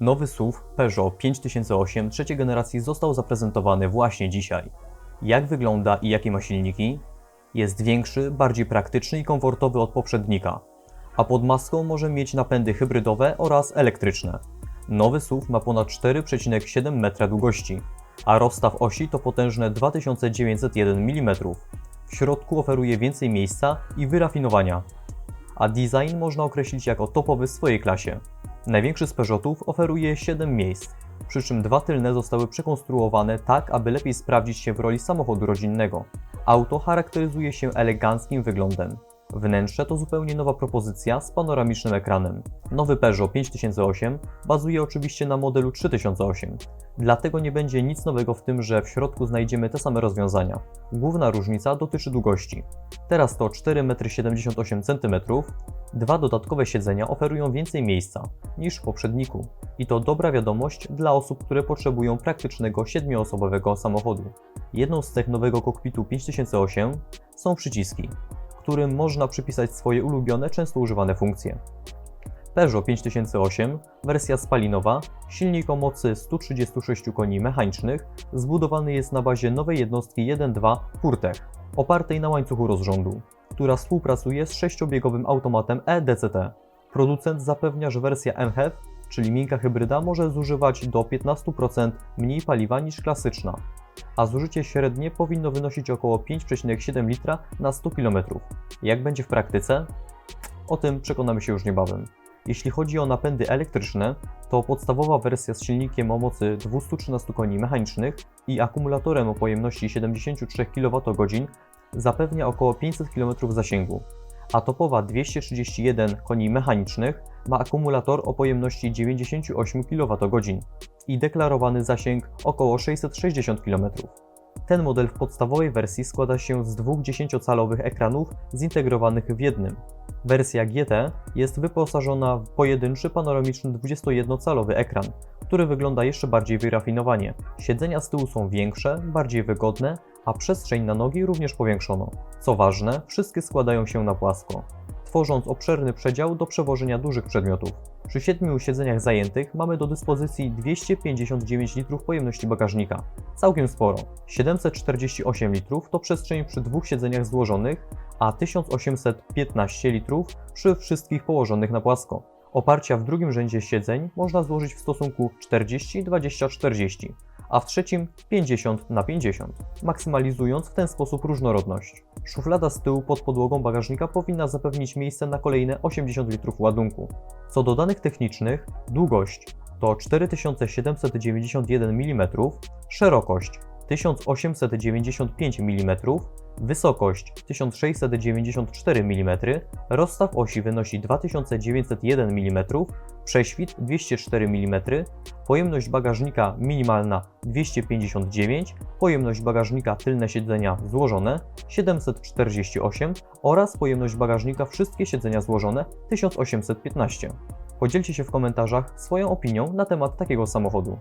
Nowy SUV Peugeot 5008 trzeciej generacji został zaprezentowany właśnie dzisiaj. Jak wygląda i jakie ma silniki? Jest większy, bardziej praktyczny i komfortowy od poprzednika, a pod maską może mieć napędy hybrydowe oraz elektryczne. Nowy SUV ma ponad 4,7 metra długości, a rozstaw osi to potężne 2901 mm. W środku oferuje więcej miejsca i wyrafinowania, a design można określić jako topowy w swojej klasie. Największy z Peugeotów oferuje 7 miejsc, przy czym dwa tylne zostały przekonstruowane tak, aby lepiej sprawdzić się w roli samochodu rodzinnego. Auto charakteryzuje się eleganckim wyglądem. Wnętrze to zupełnie nowa propozycja z panoramicznym ekranem. Nowy Peugeot 5008 bazuje oczywiście na modelu 3008, dlatego nie będzie nic nowego w tym, że w środku znajdziemy te same rozwiązania. Główna różnica dotyczy długości. Teraz to 4,78 m, dwa dodatkowe siedzenia oferują więcej miejsca niż w poprzedniku. I to dobra wiadomość dla osób, które potrzebują praktycznego 7-osobowego samochodu. Jedną z cech nowego kokpitu 5008 są przyciski, którym można przypisać swoje ulubione, często używane funkcje. Peugeot 5008, wersja spalinowa, silnik o mocy 136 koni mechanicznych, zbudowany jest na bazie nowej jednostki 1.2 PureTech, opartej na łańcuchu rozrządu, która współpracuje z sześciobiegowym automatem EDCT. Producent zapewnia, że wersja MHEV, czyli miękka hybryda, może zużywać do 15% mniej paliwa niż klasyczna, a zużycie średnie powinno wynosić około 5,7 litra na 100 km. Jak będzie w praktyce? O tym przekonamy się już niebawem. Jeśli chodzi o napędy elektryczne, to podstawowa wersja z silnikiem o mocy 213 koni mechanicznych i akumulatorem o pojemności 73 kWh zapewnia około 500 km zasięgu, a topowa 231 koni mechanicznych ma akumulator o pojemności 98 kWh i deklarowany zasięg około 660 km. Ten model w podstawowej wersji składa się z dwóch 10-calowych ekranów zintegrowanych w jednym. Wersja GT jest wyposażona w pojedynczy panoramiczny 21-calowy ekran, który wygląda jeszcze bardziej wyrafinowanie. Siedzenia z tyłu są większe, bardziej wygodne, a przestrzeń na nogi również powiększono. Co ważne, wszystkie składają się na płasko, tworząc obszerny przedział do przewożenia dużych przedmiotów. Przy siedmiu siedzeniach zajętych mamy do dyspozycji 259 litrów pojemności bagażnika. Całkiem sporo. 748 litrów to przestrzeń przy dwóch siedzeniach złożonych, a 1815 litrów przy wszystkich położonych na płasko. Oparcia w drugim rzędzie siedzeń można złożyć w stosunku 40-20-40, a w trzecim 50 na 50, maksymalizując w ten sposób różnorodność. Szuflada z tyłu pod podłogą bagażnika powinna zapewnić miejsce na kolejne 80 litrów ładunku. Co do danych technicznych, długość to 4791 mm, szerokość 1895 mm, wysokość 1694 mm, rozstaw osi wynosi 2901 mm, prześwit 204 mm, pojemność bagażnika minimalna 259, pojemność bagażnika tylne siedzenia złożone 748 oraz pojemność bagażnika wszystkie siedzenia złożone 1815. Podzielcie się w komentarzach swoją opinią na temat takiego samochodu.